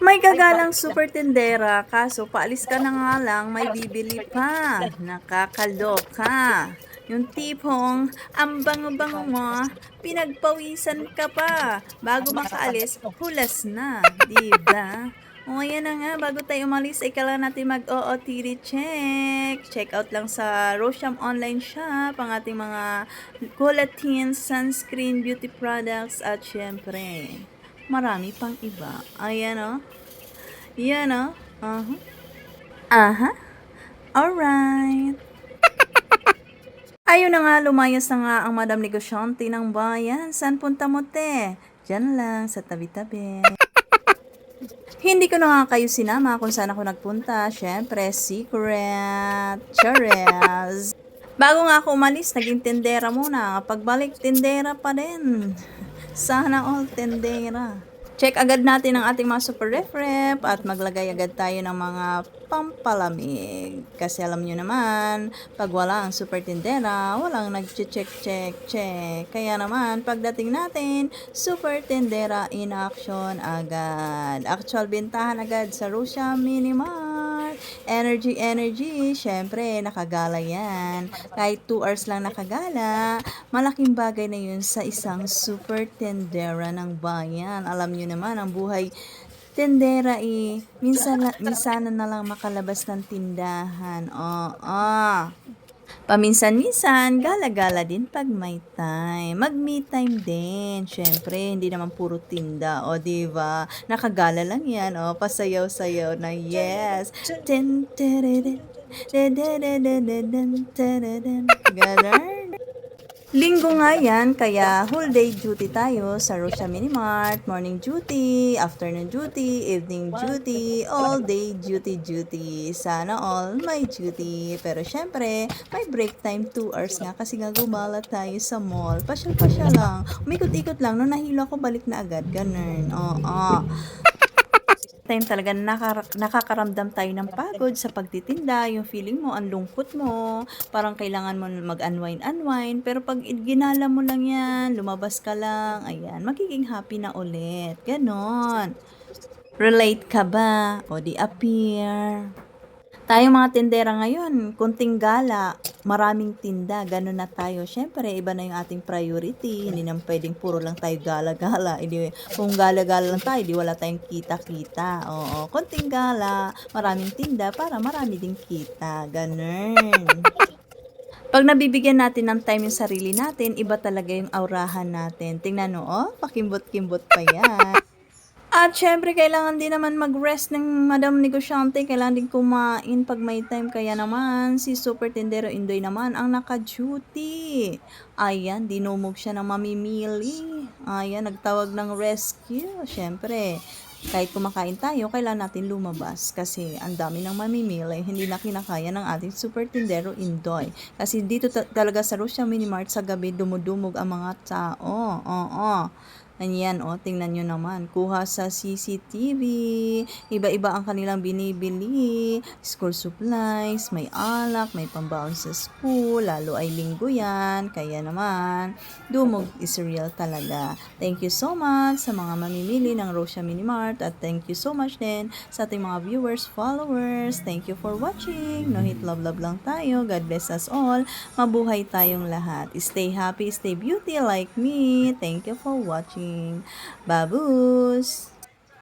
May gagalang super tindera, kaso paalis ka na nga lang, may bibili pa. Nakakaloka. Yung tipong, ang bango-bango mo, pinagpawisan ka pa. Bago makaalis, hulas na. Diba? O ayan na nga, bago tayo umalis, ay kailangan natin mag-OOTD check. Check out lang sa Rosham Online Shop ang ating mga collagen, sunscreen, beauty products, at syempre, marami pang iba. Ayan o. Yan o. Aha. Aha. Alright. Ayun na nga, lumayas na nga ang Madam Negosyante ng bayan. Saan punta mo, te? Diyan lang, sa tabi-tabi. Hindi ko na nga kayo sinama kung saan ako nagpunta. Siyempre, secret. Charles. Bago nga ako umalis, naging tendera muna. Pagbalik, tendera pa din. Sana all tendera. Check agad natin ang ating mga super ref at maglagay agad tayo ng mga pampalamig. Kasi alam nyo naman, pag wala ang super tendera, walang nag-check check check. Kaya naman, pagdating natin, super tendera in action agad. Actual bentahan agad sa Russia Minimart. Energy, energy. Syempre, nakagala yan. Kahit 2 hours lang nakagala, malaking bagay na yun sa isang super tendera ng bayan. Alam nyo naman, ang buhay tendera eh, minsan, minsan na lang makalabas ng tindahan. Oo. Paminsan-minsan, gala-gala din pag may time. Mag-me time din. Syempre, hindi naman puro tinda. O, di ba? Nakagala lang yan. O, pasayaw-sayaw na yes. Ganon. Linggo nga yan, kaya whole day duty tayo sa Rosia Minimart. Morning duty, afternoon duty, evening duty, all day duty duty. Sana all may duty. Pero syempre, may break time 2 hours nga kasi nga gumala tayo sa mall. Pasyal-pasyal lang. Umikot-ikot lang. Nung nahilo ako, balik na agad. Ganun. Oo. Time talaga nakara- nakakaramdam tayo ng pagod sa pagtitinda, yung feeling mo, ang lungkot mo, parang kailangan mo mag-unwind, unwind, pero pag ginala mo lang yan, lumabas ka lang, ayan, magiging happy na ulit. Ganon. Relate ka ba? O di appear. Tayong mga tindera ngayon, kunting gala, maraming tinda, gano'n na tayo. Siyempre, iba na yung ating priority. Hindi naman pwedeng puro lang tayo gala-gala. Hindi, kung gala-gala lang tayo, di wala tayong kita-kita. Oo, kunting gala, maraming tinda para marami ding kita. Ganun. Pag nabibigyan natin ng time yung sarili natin, iba talaga yung aurahan natin. Tingnan mo, oh, pakimbot-kimbot pa yan. At syempre, kailangan din naman mag-rest ng Madam Negosyante. Kailangan din kumain pag may time. Kaya naman, si Super Tendero Indoy naman ang naka-duty. Ayan, dinumog siya ng mamimili. Ayan, nagtawag ng rescue. Syempre, kahit kumakain tayo, kailangan natin lumabas kasi ang dami ng mamimili, hindi na kinakaya ng ating super tindero Indoy. Kasi dito ta- talaga sa Russia Minimart sa gabi, dumudumog ang mga tao. Oo. Ayan, o, tingnan nyo naman. Kuha sa CCTV. Iba-iba ang kanilang binibili. School supplies, may alak, may pambaon sa school. Lalo ay linggo yan. Kaya naman, dumog is real talaga. Thank you so much sa mga mamimili ng Rosia Minimart. At thank you so much din sa ating mga viewers, followers. Thank you for watching. No hit love love lang tayo. God bless us all. Mabuhay tayong lahat. Stay happy, stay beauty like me. Thank you for watching. Babus!